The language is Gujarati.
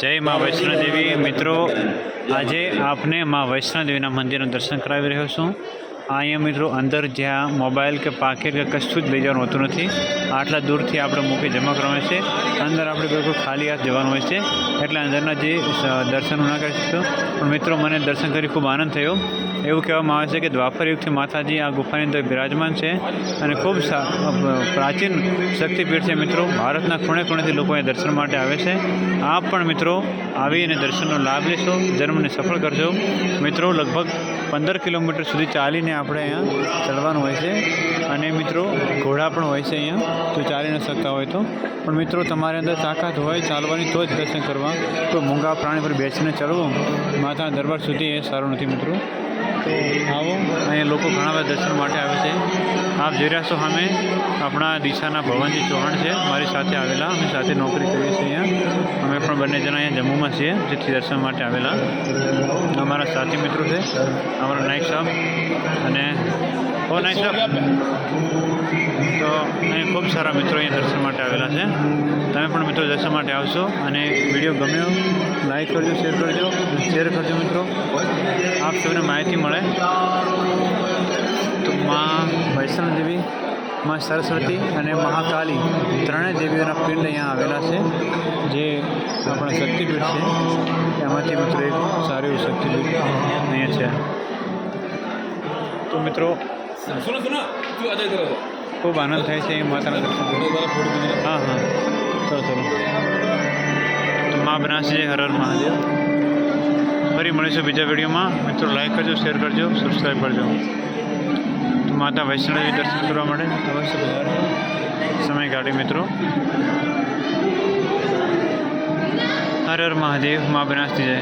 જય મા વૈષ્ણોદેવી. મિત્રો આજે આપને મા વૈષ્ણોદેવીના મંદિરનું દર્શન કરાવી રહ્યો છું. અહીંયા મિત્રો અંદર જ્યાં મોબાઈલ કે પાકેટ કે કશું જ લઈ જવાનું હોતું નથી. આટલા દૂરથી આપણે મૂકી જમા કરવાનું છે. અંદર આપણે બિલકુલ ખાલી હાથ જવાનું હોય છે. એટલે અંદરના જે દર્શન ના કરી શકતો. પણ મિત્રો મને દર્શન કરી ખૂબ આનંદ થયો. એવું કહેવામાં આવે છે કે દ્વાપર યુગથી માતાજી આ ગુફાની અંદર બિરાજમાન છે અને ખૂબ પ્રાચીન શક્તિપીઠ છે મિત્રો. ભારતના ખૂણે ખૂણેથી લોકો અહીંયા દર્શન માટે આવે છે. આપ પણ મિત્રો આવી અને દર્શનનો લાભ લેશો, જન્મને સફળ કરજો. મિત્રો લગભગ પંદર કિલોમીટર સુધી ચાલીને આપણે અહીંયા ચડવાનું હોય છે. અને મિત્રો, ઘોડા પણ હોય છે અહીંયા, તો ચાલી ન શકતા હોય તો. પણ મિત્રો, તમારી અંદર તાકાત હોય, ચાલવાની તો જ દર્શન કરવા. તો મૂંગા પ્રાણી પર બેસીને ચડવું, માતાના દરબાર સુધી એ સારું નથી મિત્રો. તો આવો. અહીંયા લોકો ઘણા બધા દર્શન માટે આવે છે. આપ જોઈ રહ્યા છો અમે આપણા દિશાના ભવનજી ચૌહાણ છે. મારી સાથે આવેલા. અમે સાથે નોકરી કરીએ છીએ અહીંયા. અમે પણ બંને જણા અહીંયા જમ્મુમાં છીએ, જેથી દર્શન માટે આવેલા. અમારા સાથી મિત્રો છે. અમારા નાયક સાહેબ અને ઓ નાયક સાહેબ. અને ખૂબ સારા મિત્રો અહીંયા દર્શન માટે આવેલા છે. તમે પણ મિત્રો દર્શન માટે આવશો અને વીડિયો ગમ્યો લાઈક કરજો શેર કરજો શેર કરજો મિત્રો. આપ સૌને માહિતી મળે. તો માં વૈષ્ણવ દેવી માં સરસ્વતી અને મહાકાલી ત્રણેય દેવીઓના પિંડ અહીંયા આવેલા છે, જે આપણા શક્તિપીઠ છે. એમાંથી મિત્રો એક સારું એવું શક્તિપીઠ અહીંયા છે. તો મિત્રો સુનો સુનો. ખૂબ આનંદ થાય છે એ માતાના દર્શન હા હા. ચલો ચલો. તો મા બનાસી જય હર હર મહાદેવ. ફરી મળીશું બીજા વિડીયોમાં. મિત્રો લાઈક કરજો શેર કરજો સબસ્ક્રાઈબ કરજો. તો માતા વૈષ્ણવી દર્શન કરવા માટે. અવશ્ય સમય કાઢી મિત્રો. હર હર મહાદેવ મા બનાસથી જય.